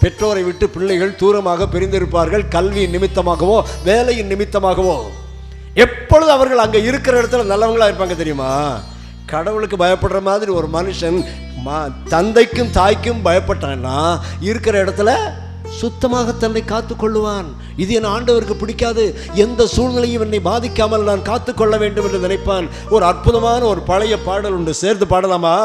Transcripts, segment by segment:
பெற்றோரை விட்டு பிள்ளைகள் தூரமாக பிரிந்திருப்பார்கள் கல்வி நிமித்தமாகவோ வேலையின் நிமித்தமாகவோ. எப்பொழுது அவர்கள் அங்கே இருக்கிற இடத்துல நல்லவங்களா இருப்பாங்க தெரியுமா? கடவுளுக்கு பயப்படுற மாதிரி ஒரு மனுஷன் மா தந்தைக்கும் தாய்க்கும் பயப்பட்டான்னா இருக்கிற இடத்துல சுத்தமாக தன்னை காத்துக்கொள்ளுவான். இது என் ஆண்டவருக்கு பிடிக்காது. எந்த சூழ்நிலையும் என்னை பாதிக்காமல் நான் காத்துக்கொள்ள வேண்டும் என்று நினைப்பான். ஒரு அற்புதமான ஒரு பழைய பாடல் உண்டு. சேர்ந்து பாடலாமா?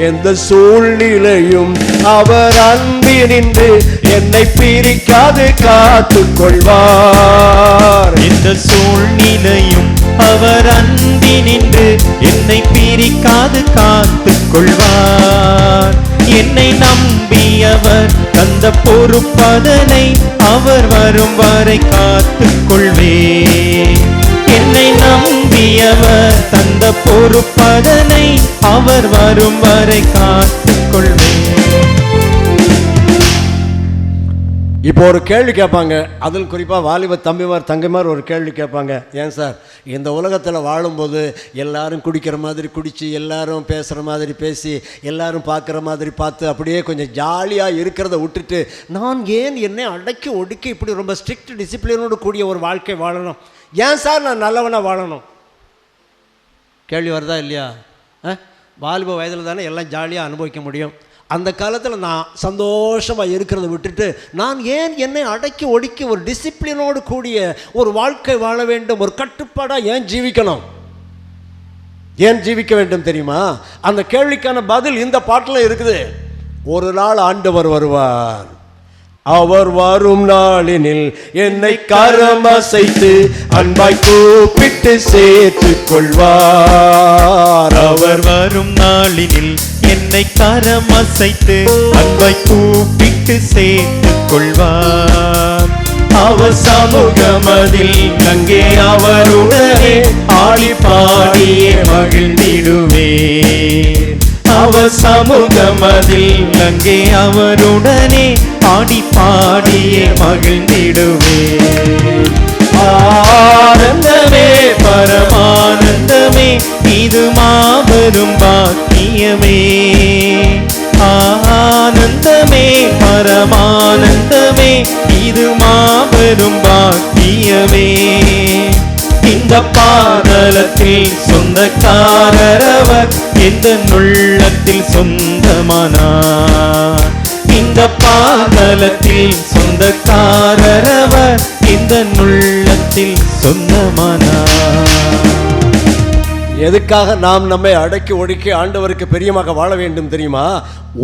எந்த சூழ்நிலையும் அவர் அன்பினின்று என்னை பிரிக்காது காத்துக் கொள்வார் எந்த சூழ்நிலையும் அவர் அன்பினின்று என்னை பிரிக்காது காத்துக் கொள்வார் என்னை நம்பியவர் தந்த பொறுப்பதனை அவர் வரும் வரை காத்துக் கொள்வே என்னை நம்பியவர் தந்த பொறுப்பதனை அவர் வரும் வரை காத்துக்கொள்வேன். இப்போ ஒரு கேள்வி கேட்பாங்க. அதில் குறிப்பாக வாலிப தம்பிமார் தங்கைமார் ஒரு கேள்வி கேட்பாங்க. ஏன் சார்? இந்த உலகத்தில் வாழும்போது எல்லாரும் குடிக்கிற மாதிரி குடித்து எல்லாரும் பேசுகிற மாதிரி பேசி எல்லாரும் பார்க்குற மாதிரி பார்த்து அப்படியே கொஞ்சம் ஜாலியாக இருக்கிறத விட்டுட்டு நான் ஏன் என்னை அடக்கி ஒடுக்கி இப்படி ரொம்ப ஸ்ட்ரிக்ட் டிசிப்ளினோடு கூடிய ஒரு வாழ்க்கை வாழணும்? ஏன் சார் நான் நல்லவனாக வாழணும்? கேள்வி வருதா இல்லையா? ஆ? வாலிப வயதில் தானே எல்லாம் ஜாலியாக அனுபவிக்க முடியும். அந்த காலத்தில் நான் சந்தோஷமாக இருக்கிறத விட்டுட்டு நான் ஏன் என்னை அடக்கி ஒடுக்கி ஒரு டிசிப்ளினோடு கூடிய ஒரு வாழ்க்கை வாழ வேண்டும் ஒரு கட்டுப்பாடாக ஏன் ஜீவிக்கணும்? ஏன் ஜீவிக்க வேண்டும் தெரியுமா? அந்த கேள்விக்கான பதில் இந்த பாட்டில் இருக்குது. ஒரு நாள் ஆண்டவர் வருவார். அவர் வரும் நாளினில் என்னை கரம் அசைத்து அன்பாய் கூப்பிட்டு சேர்த்துக் கொள்வார் அவர் வரும் நாளினில் என்னை கரம் அசைத்து அன்பை கூப்பிட்டு சேர்த்துக் கொள்வார் அவர் சமூகமதில் அங்கே அவருடனே ஆடி பாடியே மகிழ்ந்திடுவே அவர் சமூகமதில் அங்கே அவருடனே ஆடி மகிழ்ந்திடுவே. ஆனந்தமே பரமானந்தமே இது மாபெரும் பாக்கியமே. ஆனந்தமே பரமானந்தமே இது மாபெரும் பாக்கியமே. இந்த பாதலத்தில் சொந்தக்காரர் எந்த உள்ளத்தில் சொந்தமானார்? இந்த பாதலத்தில் சொந்தக்காரர் இந்த உள்ளத்தில் சொந்தமானா எதுக்காக நாம் நம்மை அடக்கி ஒடுக்கி ஆண்டவருக்கு பெரியமாக வாழ வேண்டும் தெரியுமா?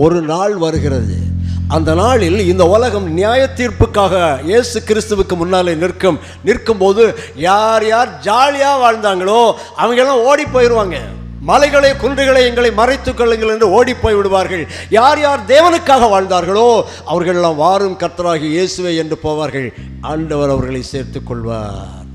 ஒரு நாள் வருகிறது. அந்த நாளில் இந்த உலகம் நியாய தீர்ப்புக்காக இயேசு கிறிஸ்துவுக்கு முன்னாலே நிற்கும். நிற்கும்போது யார் யார் ஜாலியாக வாழ்ந்தாங்களோ அவங்கெல்லாம் ஓடி போயிடுவாங்க மலைகளை குன்றுகளை எங்களை மறைத்துக் கொள்ளுங்கள் என்று ஓடிப்போய் விடுவார்கள். யார் யார் தேவனுக்காக வாழ்ந்தார்களோ அவர்கள் எல்லாம் வாரும் கர்த்தராகி இயேசுவை என்று போவார்கள். ஆண்டவர் அவர்களை சேர்த்துக் கொள்வார்.